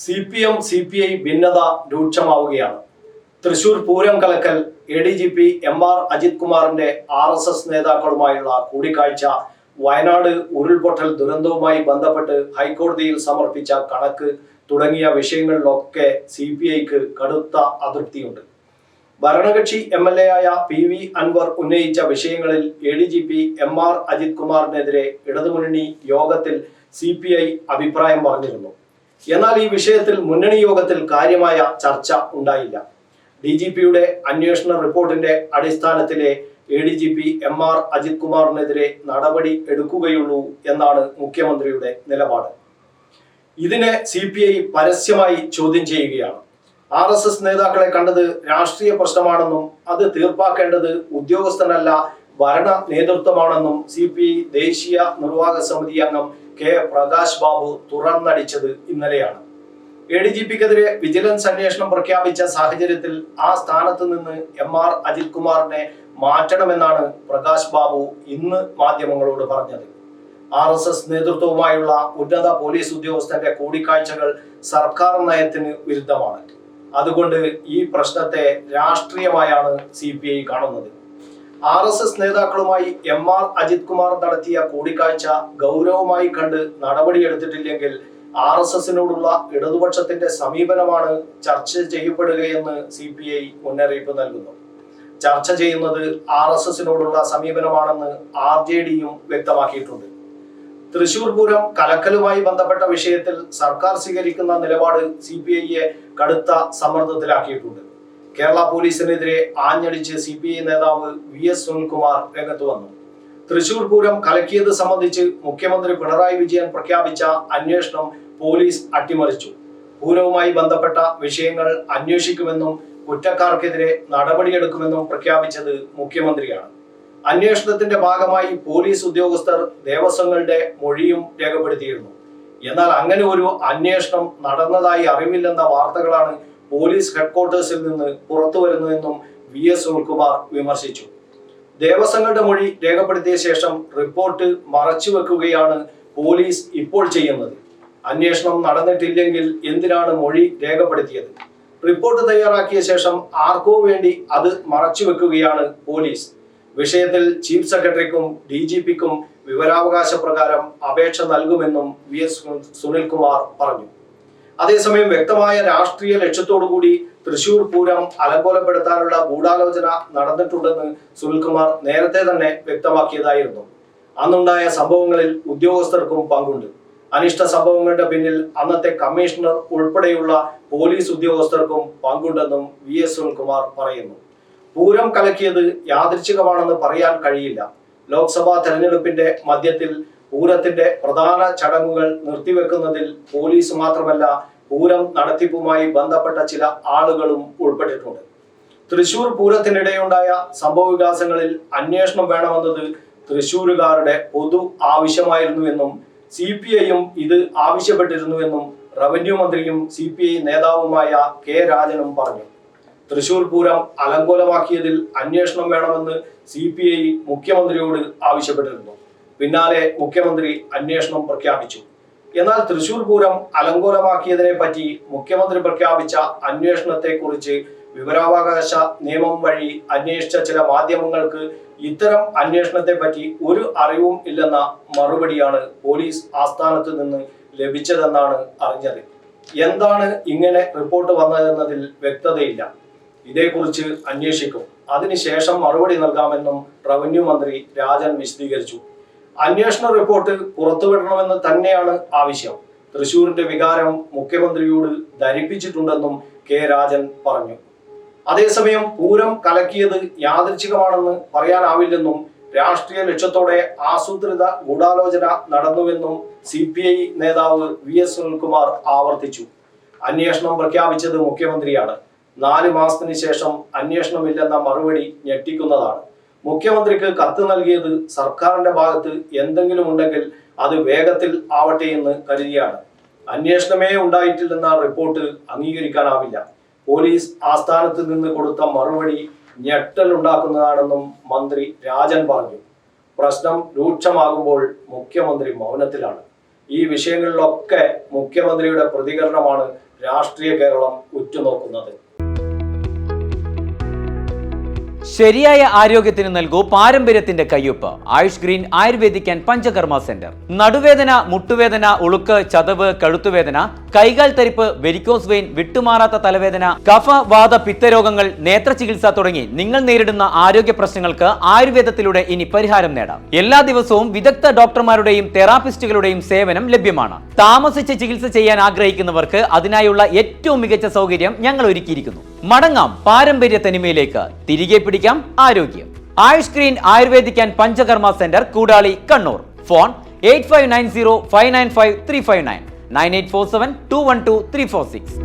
C P M C P I ഭിന്നത രൂക്ഷമാവുകയാണ്. Thrissur Pooram കലക്കൽ A D G P M R Ajith കുമാറിന്റെ R S S നേതാക്കളുമായുള്ള കൂടിക്കാഴ്ച വയനാട് ഉരുൾപൊട്ടൽ ദുരന്തവുമായി ബന്ധപ്പെട്ട് ഹൈക്കോടതിയിൽ സമർപ്പിച്ച കണക്ക് തുടങ്ങിയ വിഷയങ്ങളിലൊക്കെ സി പി ഐക്ക് കടുത്ത അതൃപ്തിയുണ്ട്. ഭരണകക്ഷി എം എൽ എ ആയ പി വി അൻവർ ഉന്നയിച്ച വിഷയങ്ങളിൽ A D G P M R Ajith കുമാറിനെതിരെ ഇടതുമുന്നണി യോഗത്തിൽ സി പി ഐ അഭിപ്രായം പറഞ്ഞിരുന്നു. എന്നാൽ ഈ വിഷയത്തിൽ മുന്നണി യോഗത്തിൽ കാര്യമായ ചർച്ച ഉണ്ടായില്ല. ഡി ജി പിയുടെ അന്വേഷണ റിപ്പോർട്ടിന്റെ അടിസ്ഥാനത്തിലെ A D G P M R Ajith കുമാറിനെതിരെ നടപടി എടുക്കുകയുള്ളൂ എന്നാണ് മുഖ്യമന്ത്രിയുടെ നിലപാട്. ഇതിനെ സി പി ഐ പരസ്യമായി ചോദ്യം ചെയ്യുകയാണ്. ആർ എസ് എസ് നേതാക്കളെ കണ്ടത് രാഷ്ട്രീയ പ്രശ്നമാണെന്നും അത് തീർപ്പാക്കേണ്ടത് ഉദ്യോഗസ്ഥനല്ല ഭരണ നേതൃത്വമാണെന്നും സി പി ഐ ദേശീയ നിർവാഹക സമിതി അംഗം കെ പ്രകാശ് ബാബു തുറന്നടിച്ചത് ഇന്നലെയാണ്. എ ഡി ജി പിക്കെതിരെ വിജിലൻസ് അന്വേഷണം പ്രഖ്യാപിച്ച സാഹചര്യത്തിൽ ആ സ്ഥാനത്ത് നിന്ന് എം ആർ അജിത് കുമാറിനെ മാറ്റണമെന്നാണ് പ്രകാശ് ബാബു ഇന്ന് മാധ്യമങ്ങളോട് പറഞ്ഞത്. ആർ എസ് എസ് നേതൃത്വവുമായുള്ള ഉന്നത പോലീസ് ഉദ്യോഗസ്ഥന്റെ കൂടിക്കാഴ്ചകൾ സർക്കാർ നയത്തിന് വിരുദ്ധമാണ്. അതുകൊണ്ട് ഈ പ്രശ്നത്തെ രാഷ്ട്രീയമായാണ് സി കാണുന്നത്. ആർ എസ് എസ് നേതാക്കളുമായി എം ആർ അജിത് കുമാർ നടത്തിയ കൂടിക്കാഴ്ച ഗൗരവമായി കണ്ട് നടപടിയെടുത്തിട്ടില്ലെങ്കിൽ ആർ എസ് എസിനോടുള്ള ഇടതുപക്ഷത്തിന്റെ സമീപനമാണ് ചർച്ച ചെയ്യപ്പെടുകയെന്ന് സി പി ഐ മുന്നറിയിപ്പ് നൽകുന്നു. ചർച്ച ചെയ്യുന്നത് ആർ എസ് എസിനോടുള്ള സമീപനമാണെന്ന് ആർ ജെ ഡിയും വ്യക്തമാക്കിയിട്ടുണ്ട്. തൃശൂർ പൂരം കലക്കലുമായി ബന്ധപ്പെട്ട വിഷയത്തിൽ സർക്കാർ സ്വീകരിക്കുന്ന നിലപാട് സി പി ഐയെ കടുത്ത സമ്മർദ്ദത്തിലാക്കിയിട്ടുണ്ട്. കേരള പോലീസിനെതിരെ ആഞ്ഞടിച്ച് സി പി ഐ നേതാവ് വി എസ് സുനിൽകുമാർ രംഗത്ത് വന്നു. തൃശൂർ പൂരം കലക്കിയത് സംബന്ധിച്ച് മുഖ്യമന്ത്രി പിണറായി വിജയൻ പ്രഖ്യാപിച്ച അന്വേഷണം പോലീസ് അട്ടിമറിച്ചു. പൂരവുമായി ബന്ധപ്പെട്ട വിഷയങ്ങൾ അന്വേഷിക്കുമെന്നും കുറ്റക്കാർക്കെതിരെ നടപടിയെടുക്കുമെന്നും പ്രഖ്യാപിച്ചത് മുഖ്യമന്ത്രിയാണ്. അന്വേഷണത്തിന്റെ ഭാഗമായി പോലീസ് ഉദ്യോഗസ്ഥർ ദേവസ്വങ്ങളുടെ മൊഴിയും രേഖപ്പെടുത്തിയിരുന്നു. എന്നാൽ അങ്ങനെ ഒരു അന്വേഷണം നടന്നതായി അറിവില്ലെന്ന വാർത്തകളാണ് പോലീസ് ഹെഡ്ക്വാർട്ടേഴ്സിൽ നിന്ന് പുറത്തു വരുന്നതെന്നും വി എസ് സുനിൽകുമാർ വിമർശിച്ചു. ദേവസ്വങ്ങളുടെ മൊഴി രേഖപ്പെടുത്തിയ ശേഷം റിപ്പോർട്ട് മറച്ചുവെക്കുകയാണ് പോലീസ് ഇപ്പോൾ ചെയ്യുന്നത്. അന്വേഷണം നടന്നിട്ടില്ലെങ്കിൽ എന്തിനാണ് മൊഴി രേഖപ്പെടുത്തിയത്? റിപ്പോർട്ട് തയ്യാറാക്കിയ ശേഷം ആർക്കോ വേണ്ടി അത് മറച്ചുവെക്കുകയാണ് പോലീസ്. വിഷയത്തിൽ ചീഫ് സെക്രട്ടറിക്കും ഡി ജി പിക്കും വിവരാവകാശ പ്രകാരം അപേക്ഷ നൽകുമെന്നും വി എസ് സുനിൽകുമാർ പറഞ്ഞു. അതേസമയം വ്യക്തമായ രാഷ്ട്രീയ ലക്ഷ്യത്തോടുകൂടി തൃശൂർ പൂരം അലങ്കോലപ്പെടുത്താനുള്ള ഗൂഢാലോചന നടന്നിട്ടുണ്ടെന്ന് സുനിൽകുമാർ നേരത്തെ തന്നെ വ്യക്തമാക്കിയതായിരുന്നു. അന്നുണ്ടായ സംഭവങ്ങളിൽ ഉദ്യോഗസ്ഥർക്കും പങ്കുണ്ട്. അനിഷ്ട സംഭവങ്ങളുടെ പിന്നിൽ അന്നത്തെ കമ്മീഷണർ ഉൾപ്പെടെയുള്ള പോലീസ് ഉദ്യോഗസ്ഥർക്കും പങ്കുണ്ടെന്നും വി എസ് സുനിൽകുമാർ പറയുന്നു. പൂരം കലക്കിയത് യാദൃച്ഛികമാണെന്ന് പറയാൻ കഴിയില്ല. ലോക്സഭാ തെരഞ്ഞെടുപ്പിന്റെ മധ്യത്തിൽ പൂരത്തിന്റെ പ്രധാന ചടങ്ങുകൾ നിർത്തിവെക്കുന്നതിൽ പോലീസ് മാത്രമല്ല പൂരം നടത്തിപ്പുമായി ബന്ധപ്പെട്ട ചില ആളുകളും ഉൾപ്പെട്ടിട്ടുണ്ട്. തൃശൂർ പൂരത്തിനിടെയുണ്ടായ സംഭവ വികാസങ്ങളിൽ അന്വേഷണം വേണമെന്നത് തൃശൂരുകാരുടെ പൊതു ആവശ്യമായിരുന്നുവെന്നും സി പി ഐയും ഇത് ആവശ്യപ്പെട്ടിരുന്നുവെന്നും റവന്യൂ മന്ത്രിയും സി പി ഐ നേതാവുമായ കെ രാജനും പറഞ്ഞു. തൃശൂർ പൂരം അലങ്കോലമാക്കിയതിൽ അന്വേഷണം വേണമെന്ന് സി പി ഐ മുഖ്യമന്ത്രിയോട് ആവശ്യപ്പെട്ടിരുന്നു. പിന്നാലെ മുഖ്യമന്ത്രി അന്വേഷണം പ്രഖ്യാപിച്ചു. എന്നാൽ തൃശൂർ പൂരം അലങ്കോലമാക്കിയതിനെ പറ്റി മുഖ്യമന്ത്രി പ്രഖ്യാപിച്ച അന്വേഷണത്തെ കുറിച്ച് വിവരാവകാശ നിയമം വഴി അന്വേഷിച്ച ചില മാധ്യമങ്ങൾക്ക് ഇത്തരം അന്വേഷണത്തെ പറ്റി ഒരു അറിവും ഇല്ലെന്ന മറുപടിയാണ് പോലീസ് ആസ്ഥാനത്ത് നിന്ന് ലഭിച്ചതെന്നാണ് അറിഞ്ഞത്. എന്താണ് ഇങ്ങനെ റിപ്പോർട്ട് വന്നതെന്നതിൽ വ്യക്തതയില്ല. ഇതേക്കുറിച്ച് അന്വേഷിക്കും. അതിനുശേഷം മറുപടി നൽകാമെന്നും റവന്യൂ മന്ത്രി രാജൻ വിശദീകരിച്ചു. അന്വേഷണ റിപ്പോർട്ട് പുറത്തുവിടണമെന്ന് തന്നെയാണ് ആവശ്യം. തൃശൂരിന്റെ വികാരം മുഖ്യമന്ത്രിയോട് ധരിപ്പിച്ചിട്ടുണ്ടെന്നും കെ രാജൻ പറഞ്ഞു. അതേസമയം പൂരം കലക്കിയത് യാദൃച്ഛികമാണെന്ന് പറയാനാവില്ലെന്നും രാഷ്ട്രീയ ലക്ഷ്യത്തോടെ ആസൂത്രിത ഗൂഢാലോചന നടന്നുവെന്നും സി പി ഐ നേതാവ് വി എസ് സുനിൽകുമാർ ആവർത്തിച്ചു. അന്വേഷണം പ്രഖ്യാപിച്ചത് മുഖ്യമന്ത്രിയാണ്. നാല് മാസത്തിന് ശേഷം അന്വേഷണമില്ലെന്ന മറുപടി ഞെട്ടിക്കുന്നതാണ്. മുഖ്യമന്ത്രിക്ക് കത്ത് നൽകിയത് സർക്കാരിന്റെ ഭാഗത്ത് എന്തെങ്കിലും ഉണ്ടെങ്കിൽ അത് വേഗത്തിൽ ആവട്ടെ എന്ന് കരുതിയാണ്. അന്വേഷണമേ ഉണ്ടായിട്ടില്ലെന്ന റിപ്പോർട്ട് അംഗീകരിക്കാനാവില്ല. പോലീസ് ആസ്ഥാനത്ത് നിന്ന് കൊടുത്ത മറുപടി ഞെട്ടൽ ഉണ്ടാക്കുന്നതാണെന്നും മന്ത്രി രാജൻ പറഞ്ഞു. പ്രശ്നം രൂക്ഷമാകുമ്പോൾ മുഖ്യമന്ത്രി മൗനത്തിലാണ്. ഈ വിഷയങ്ങളിലൊക്കെ മുഖ്യമന്ത്രിയുടെ പ്രതികരണമാണ് രാഷ്ട്രീയ കേരളം ഉറ്റുനോക്കുന്നത്. ശരിയായ ആരോഗ്യത്തിന് നൽകൂ പാരമ്പര്യത്തിന്റെ കയ്യൊപ്പ്. Ayush green Ayurvedic and panchakarma centre. നടുവേദന മുട്ടുവേദന ഉളുക്ക് ചതവ് കഴുത്തുവേദന കൈകാൽ തരിപ്പ് വെരിക്കോസ് വെയിൻ വിട്ടുമാറാത്ത തലവേദന കഫ വാത പിത്തരോഗങ്ങൾ നേത്ര ചികിത്സ തുടങ്ങി നിങ്ങൾ നേരിടുന്ന ആരോഗ്യ പ്രശ്നങ്ങൾക്ക് ആയുർവേദത്തിലൂടെ ഇനി പരിഹാരം നേടാം. എല്ലാ ദിവസവും വിദഗ്ധ ഡോക്ടർമാരുടെയും തെറാപ്പിസ്റ്റുകളുടെയും സേവനം ലഭ്യമാണ്. താമസിച്ച് ചികിത്സ ചെയ്യാൻ ആഗ്രഹിക്കുന്നവർക്ക് അതിനായുള്ള ഏറ്റവും മികച്ച സൗകര്യം ഞങ്ങൾ ഒരുക്കിയിരിക്കുന്നു. മടങ്ങാം പാരമ്പര്യ തനിമയിലേക്ക്. തിരികെ പിടിക്കാം ആരോഗ്യം. Ayush green Ayurvedic and Panchakarma centre Koodali Kannur. Phone eight five nine zero five nine five three five nine. Nine eight four seven two one two three four six.